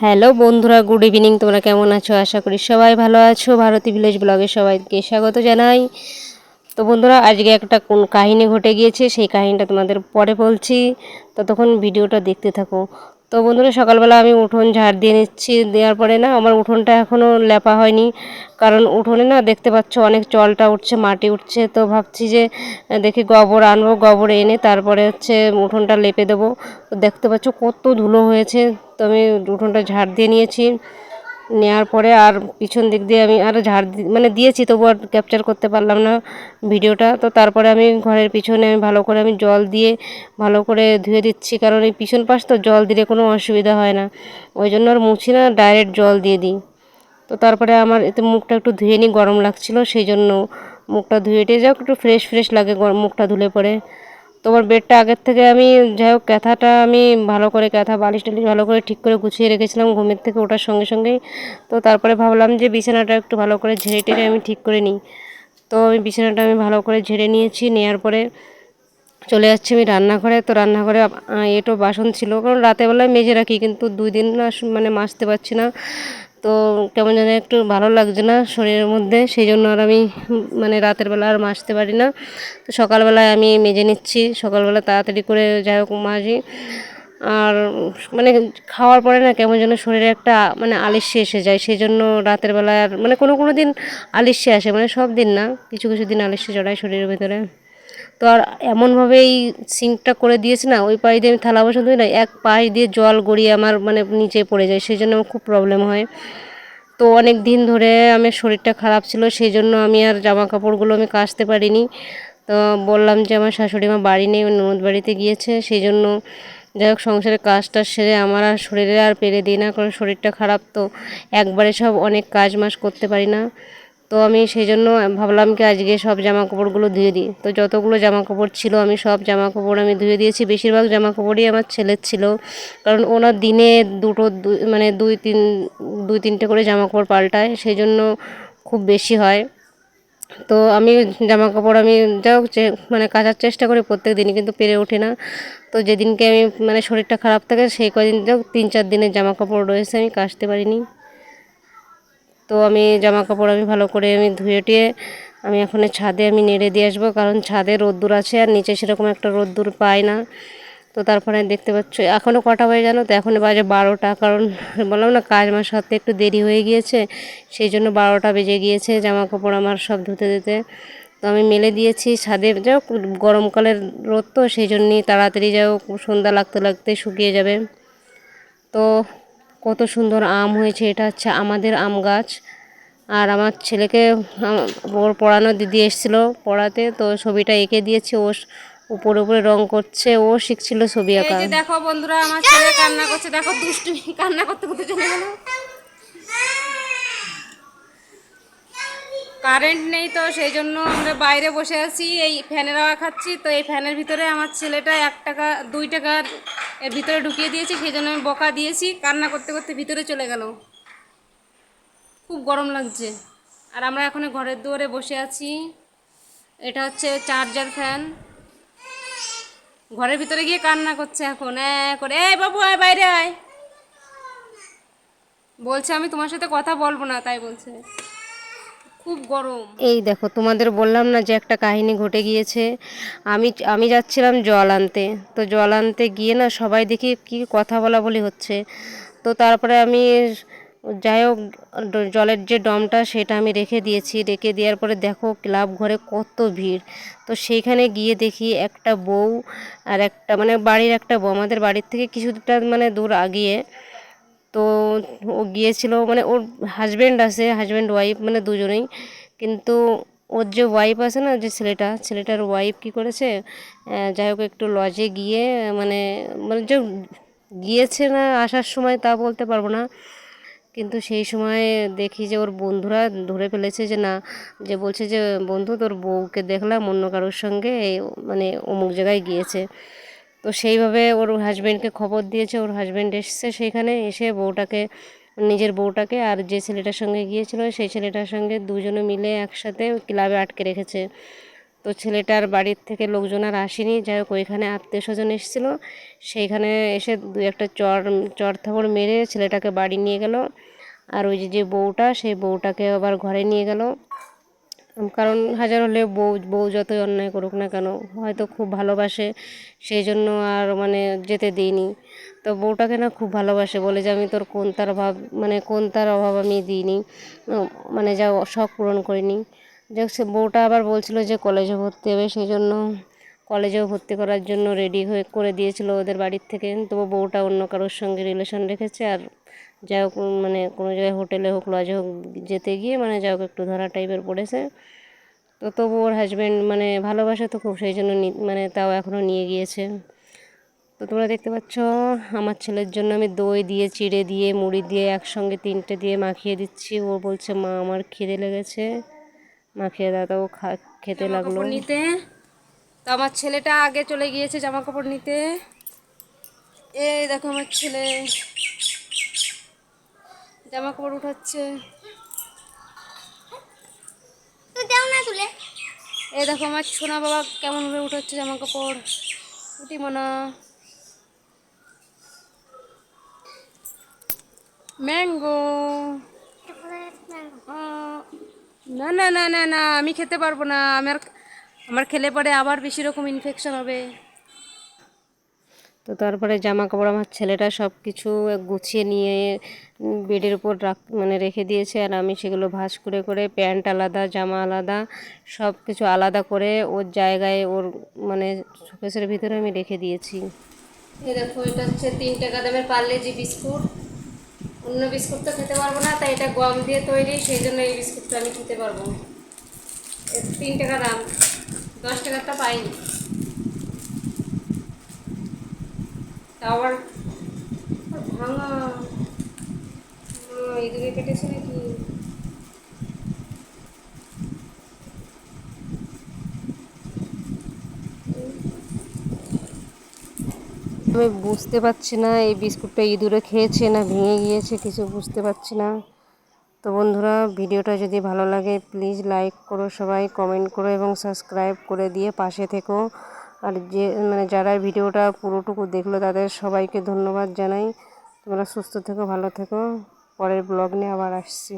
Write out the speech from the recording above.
Hello বন্ধুরা, good evening, তোমরা কেমন আছো? আশা করি সবাই ভালো আছো। ভারতী ভিলেজ ব্লগে সবাইকে স্বাগত জানাই। তো বন্ধুরা, আজকে একটা কোন কাহিনী ঘটে গিয়েছে, সেই কাহিনীটা তোমাদের পরে বলছি। ততক্ষণ ভিডিওটা দেখতে থাকো। তো বন্ধুরা, সকালবেলা আমি উঠোন ঝাড় দিয়ে নিচ্ছি, দেওয়ার পরে না, আমার উঠোনটা এখনও লেপা হয়নি। কারণ উঠোনে না, দেখতে পাচ্ছ অনেক জলটা উঠছে, মাটি উঠছে। তো ভাবছি যে, দেখি গোবর আনব, গোবর এনে তারপরে হচ্ছে উঠোনটা লেপে দেবো। দেখতে পাচ্ছ কত ধুলো হয়েছে। তো আমি উঠোনটা ঝাড় দিয়ে নিয়েছি। নেওয়ার পরে আর পিছন দিক দিয়ে আমি আরও ঝাড় মানে দিয়েছি, তবু আর ক্যাপচার করতে পারলাম না ভিডিওটা। তো তারপরে আমি ঘরের পিছনে আমি ভালো করে আমি জল দিয়ে ভালো করে ধুয়ে দিচ্ছি, কারণ এই পিছন পাশ তো জল দিলে কোনো অসুবিধা হয় না। ওই জন্য আর মুছি না ডাইরেক্ট জল দিয়ে দিই। তো তারপরে আমার এতে মুখটা একটু ধুয়ে নিই, গরম লাগছিল, সেই জন্য মুখটা ধুয়ে টেয়ে যাও একটু ফ্রেশ ফ্রেশ লাগে মুখটা ধুলে পরে। তোমার বেডটা আগের থেকে আমি, যাই হোক, ক্যাথাটা আমি ভালো করে, ক্যাথা বালিশ টালিশ ভালো করে ঠিক করে গুছিয়ে রেখেছিলাম ঘুমের থেকে ওঠার সঙ্গে সঙ্গেই। তো তারপরে ভাবলাম যে বিছানাটা একটু ভালো করে ঝেড়ে টেড়ে আমি ঠিক করে নিই। তো আমি বিছানাটা আমি ভালো করে ঝেড়ে নিয়েছি নেওয়ার পরে চলে যাচ্ছি আমি রান্নাঘরে। তো রান্নাঘরে এটো বাসন ছিল। কারণ রাতেবেলায় মেজে রাখি, কিন্তু দুই দিন না মানে মাজতে পারছি না। তো কেমন যেন একটু ভালো লাগছে না শরীরের মধ্যে সেই জন্য আর আমি মানে রাতের বেলা আর মাজতে পারি না। তো সকালবেলায় আমি মেজে নিচ্ছি, সকালবেলা তাড়াতাড়ি করে যাই হোক মাজি আর মানে খাওয়ার পরে না কেমন যেন শরীরে একটা মানে আলিস্যে এসে যায় সেই জন্য রাতের বেলা আর মানে কোনো কোনো দিন আলিস্যে আসে মানে সব দিন না, কিছু কিছু দিন আলিস্যে জড়ায় শরীরের ভেতরে। তো আর এমনভাবে এই সিঙ্কটা করে দিয়েছে না, ওই পাশ দিয়ে আমি থালা বাসন ধুই না, এক পাশ দিয়ে জল গড়িয়ে আমার মানে নিচে পড়ে যায়, সেই জন্য আমার খুব প্রবলেম হয়। তো অনেক দিন ধরে আমার শরীরটা খারাপ ছিল, সেই জন্য আমি আর জামা কাপড়গুলো আমি কাচতে পারিনি। তো বললাম যে আমার শাশুড়ি মা বাড়ি নেই ননদ বাড়িতে গিয়েছে, সেই জন্য যাই হোক সংসারের কাজটা সেরে আমার আর শরীরে আর পেরে দিই না, কারণ শরীরটা খারাপ তো, একবারে সব অনেক কাজ মাস করতে পারি না। তো আমি সেই জন্য ভাবলাম কি আজকে সব জামা কাপড়গুলো ধুয়ে দিই। তো যতগুলো জামা কাপড় ছিল আমি সব জামা কাপড় আমি ধুয়ে দিয়েছি। বেশিরভাগ জামা কাপড়ই আমার ছেলের ছিল। কারণ ওনার দিনে দুটো মানে দুই তিন, দুই তিনটে করে জামা কাপড় পাল্টায় সেই জন্য খুব বেশি হয়। তো আমি জামা কাপড় আমি যে মানে কাচার চেষ্টা করি প্রত্যেক দিনই, কিন্তু পেরে ওঠে না। তো যেদিনকে আমি মানে শরীরটা খারাপ থাকে, সেই কদিন যাও তিন চার দিনের জামা কাপড় রয়েছে, আমি কাচতে পারিনি। তো আমি জামা কাপড় আমি ভালো করে আমি ধুয়ে টুয়ে আমি এখন ছাদে আমি নেড়ে দিয়ে আসব, কারণ ছাদে রোদ্দুর আছে আর নিচে সেরকম একটা রোদ্দুর পাই না। তো তারপরে দেখতে পাচ্ছ এখনও কটা হয়ে জানো তো? এখন বাজে বারোটা, কারণ বললাম না কাজ আমার সাথে একটু দেরি হয়ে গিয়েছে, সেই জন্য বারোটা বেজে গিয়েছে জামা কাপড় আমার সব ধুতে দিতে তো আমি মেলে দিয়েছি ছাদে যাও গরমকালের রোদ তো, সেই জন্যই তাড়াতাড়ি যাও সন্ধ্যা লাগতে লাগতে শুকিয়ে যাবে। তো কত সুন্দর আম হয়েছে এটা হচ্ছে আমাদের আম গাছ। আর আমার ছেলেকে ওর পড়ানো দিদি এসেছিল পড়াতে তো ছবিটা এঁকে দিয়েছি ও উপরে উপরে রং করছে ও শিখছিল ছবি আঁকা দেখো বন্ধুরা আমার ছেলে কান্না করছে দেখো দুষ্টু কান্না করতে করতে চলে গেল। কারেন্ট নেই তো, সেই জন্য আমরা বাইরে বসে আছি। এই ফ্যানের হাওয়া খাচ্ছি, তো এই ফ্যানের ভিতরে আমার ছেলেটা এক টাকা, দুই টাকার এর ভিতরে ঢুকিয়ে দিয়েছি, সেই জন্য আমি বকা দিয়েছি। কান্না করতে করতে ভিতরে চলে গেল। খুব গরম লাগছে। আর আমরা এখন ঘরের দুয়ারে বসে আছি। এটা হচ্ছে চার্জার ফ্যান। ঘরের ভিতরে গিয়ে কান্না করছে এখন। এ, করে, এই বাবু আয় বাইরে আয়। বলছে, আমি তোমার সাথে কথা বলব না, তাই বলছে। খুব গরম। এই দেখো, তোমাদের বললাম না যে একটা কাহিনী ঘটে গিয়েছে। আমি আমি যাচ্ছিলাম জল আনতে। তো জল আনতে গিয়ে না সবাই দেখি কি কথা বলা বলি হচ্ছে। তো তারপরে আমি যাই হোক, জলের যে ডমটা সেটা আমি রেখে দিয়েছি। রেখে দেওয়ার পরে দেখো ক্লাব ঘরে কত ভিড়। তো সেইখানে গিয়ে দেখি একটা বউ আর একটা মানে বাড়ির একটা বউ। আমাদের বাড়ির থেকে কিছুটা মানে দূর আগিয়ে তো ও গিয়েছিল মানে ওর হাজব্যান্ড আছে হাজব্যান্ড ওয়াইফ মানে দুজনেই। কিন্তু ওর যে ওয়াইফ আছে না, যে ছেলেটা, ছেলেটার ওয়াইফ কি করেছে যাই হোক একটু লজে গিয়ে মানে মানে যে গিয়েছে না আসার সময় তা বলতে পারব না। কিন্তু সেই সময় দেখি যে ওর বন্ধুরা ধরে ফেলেছে যে না, যে বলছে যে, বন্ধু, তোর বউকে দেখলাম অন্য কারোর সঙ্গে মানে অমুক জায়গায় গিয়েছে। তো সেইভাবে ওর হাজব্যান্ডকে খবর দিয়েছে, ওর হাজব্যান্ড এসছে সেখানে, এসে বউটাকে, নিজের বউটাকে আর যে ছেলেটার সঙ্গে গিয়েছিল, সেই ছেলেটার সঙ্গে দুজনে মিলে একসাথে ক্লাবে আটকে রেখেছে। তো ছেলেটার বাড়ির থেকে লোকজন আর আসেনি, যাই হোক ওইখানে আত্মীয় স্বজন এসেছিল। সেইখানে এসে দু একটা চর চর থাপড় মেরে ছেলেটাকে বাড়ি নিয়ে গেল। আর ওই যে যে বউটা, সেই বউটাকে আবার ঘরে নিয়ে গেল। কারণ হাজার হলে বউ বউ যতই অন্যায় করুক না কেন, হয়তো খুব ভালোবাসে, সেই জন্য আর মানে যেতে দিইনি তো বউটাকে না খুব ভালোবাসে, বলে যে আমি তোর কোন তার অভাব মানে কোন তার অভাব আমি দিইনি মানে যা শখ পূরণ করিনি। যাক, সে বউটা আবার বলছিল যে কলেজে ভর্তি হবে, সেই জন্য কলেজেও ভর্তি করার জন্য রেডি হয়ে, করে দিয়েছিল ওদের বাড়ির থেকে। তবু বউটা অন্য কারোর সঙ্গে রিলেশন রেখেছে আর যাই হোক মানে কোনো জায়গায় হোটেলে হোক লজে হোক যেতে গিয়ে মানে যাই হোক একটু ধরা টাইপের পড়েছে। তো তবু ওর হাজব্যান্ড মানে ভালোবাসে তো খুব সেই জন্য মানে তাও এখনও নিয়ে গিয়েছে। তো তোমরা দেখতে পাচ্ছ আমার ছেলের জন্য আমি দই দিয়ে চিড়ে দিয়ে মুড়ি দিয়ে একসঙ্গে তিনটে দিয়ে মাখিয়ে দিচ্ছি। ও বলছে মা আমার খিদে লেগেছে। মাখিয়ে দাও তো ও খা খেতে লাগল। নিতে। তো আমার ছেলেটা আগে চলে গিয়েছে জামা কাপড় নিতে। এই দেখো আমার ছেলে। জামা কাপড় উঠাচ্ছে এই দেখো আমার সোনা বাবা কেমন ভাবে উঠাচ্ছে জামা কাপড় উঠি মনা। ম্যাঙ্গো। না না না না না আমি খেতে পারব না। আমার আমার খেলে পরে আবার বেশি রকম ইনফেকশন হবে। তো তারপরে জামা কাপড় আমার ছেলেটা সব কিছু গুছিয়ে নিয়ে বেডের উপর রাখ মানে রেখে দিয়েছে। আর আমি সেগুলো ভাঁজ করে করে প্যান্ট আলাদা, জামা আলাদা সব কিছু আলাদা করে ওর জায়গায় ওর মানে শোকেসের ভিতরে আমি রেখে দিয়েছি। দেখো, এটা হচ্ছে তিন টাকা দামের পার্লেজি বিস্কুট। অন্য বিস্কুট তো খেতে পারব না, তাই এটা গম দিয়ে তৈরি, সেই জন্য এই বিস্কুটটা আমি খেতে পারব। তিন টাকা দাম, দশ টাকারটা পাইনি। আবার ভাঙা এদিকে কেটেছে নাকি? আমি বুঝতে পারছি না, এই বিস্কুটটা ইঁদুরে খেয়েছে না ভেঙে গিয়েছে, কিছু বুঝতে পারছি না। তো বন্ধুরা, ভিডিওটা যদি ভালো লাগে প্লিজ লাইক করো সবাই কমেন্ট করো এবং সাবস্ক্রাইব করে দিয়ে পাশে থেকো। আর যে মানে যারা ভিডিওটা পুরোটুকু দেখল, তাদের সবাইকে ধন্যবাদ জানাই। তোমরা সুস্থ থেকো, ভালো থেকো। পরের ব্লগ নিয়ে আবার আসছি।